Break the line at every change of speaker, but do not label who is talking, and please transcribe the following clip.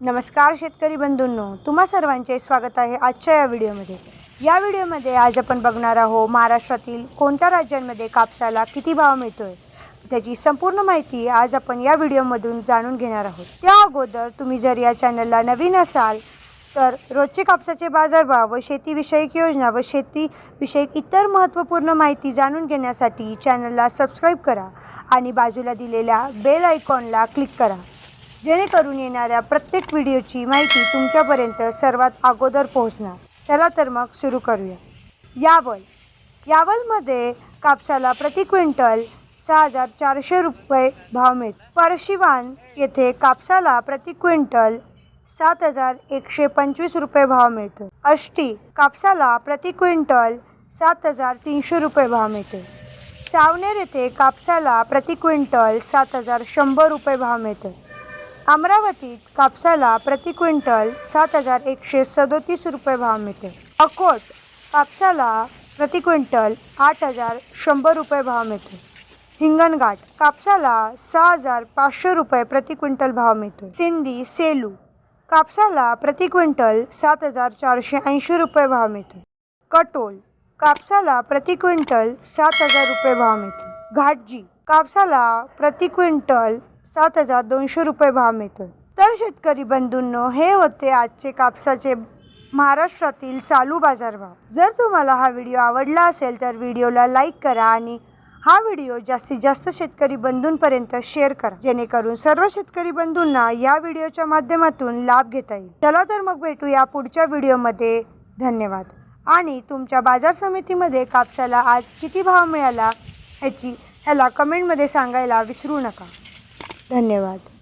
नमस्कार शेतकरी बंधूंनो तुम्हा सर्वांचे स्वागत आहे आजच्या या व्हिडिओमध्ये. या व्हिडिओमध्ये आज आपण बघणार आहोत महाराष्ट्रातील कोणत्या राज्यांमध्ये कापसाला किती भाव मिळतोय? त्याची संपूर्ण माहिती आज आपण या व्हिडिओमधून जाणून घेणार आहोत. त्या अगोदर तुम्ही जर या चॅनलला नवीन असाल तर रोजचे कापसाचे बाजारभाव व शेतीविषयक योजना व शेतीविषयक इतर महत्त्वपूर्ण माहिती जाणून घेण्यासाठी चॅनलला सबस्क्राईब करा आणि बाजूला दिलेल्या बेल आयकॉनला क्लिक करा. जेणेकरून येणाऱ्या प्रत्येक व्हिडिओची माहिती तुमच्यापर्यंत सर्वात अगोदर पोहोचणार. चला तर मग सुरू करूया. यावल. यावलमध्ये कापसाला प्रति क्विंटल सहा हजार चारशे रुपये भाव मिळतो. परशिवान येथे कापसाला प्रति क्विंटल सात हजार एकशे पंचवीस रुपये भाव मिळतो. अष्टी कापसाला प्रति क्विंटल सात हजार तीनशे रुपये भाव मिळतो. सावनेर येथे कापसाला प्रति क्विंटल सात हजार शंभर रुपये भाव मिळतो. अमरावतीत कापसाला प्रति क्विंटल सात हजार एकशे सदोतीस रुपये भाव मिळते. अकोट कापसाला प्रति क्विंटल आठ हजार शंभर रुपये भाव मिळते. हिंगणघाट कापसाला सहा हजार पाचशे रुपये प्रति क्विंटल भाव मिळतो सिंधी सेलू कापसाला प्रति क्विंटल सात हजार चारशे ऐंशी रुपये भाव मिळतो कटोल कापसाला प्रति क्विंटल सात हजार रुपये भाव मिळतो घाटजी कापसाला प्रति क्विंटल सात हजार दोनशे रुपये भाव मिळतो तर शेतकरी बंधूंनो हे होते आजचे कापसाचे महाराष्ट्रातील चालू बाजारभाव जर तुम्हाला हा व्हिडिओ आवडला असेल तर व्हिडिओला लाईक करा आणि हा व्हिडिओ जास्तीत जास्त शेतकरी बंधूंपर्यंत शेअर करा. जेणेकरून सर्व शेतकरी बंधूंना या व्हिडिओच्या माध्यमातून लाभ घेता येईल. चला तर मग भेटूया पुढच्या व्हिडिओमध्ये. धन्यवाद. आणि तुमच्या बाजार समितीमध्ये कापसाला आज किती भाव मिळाला ह्याची ह्याला कमेंटमध्ये सांगायला विसरू नका. धन्यवाद.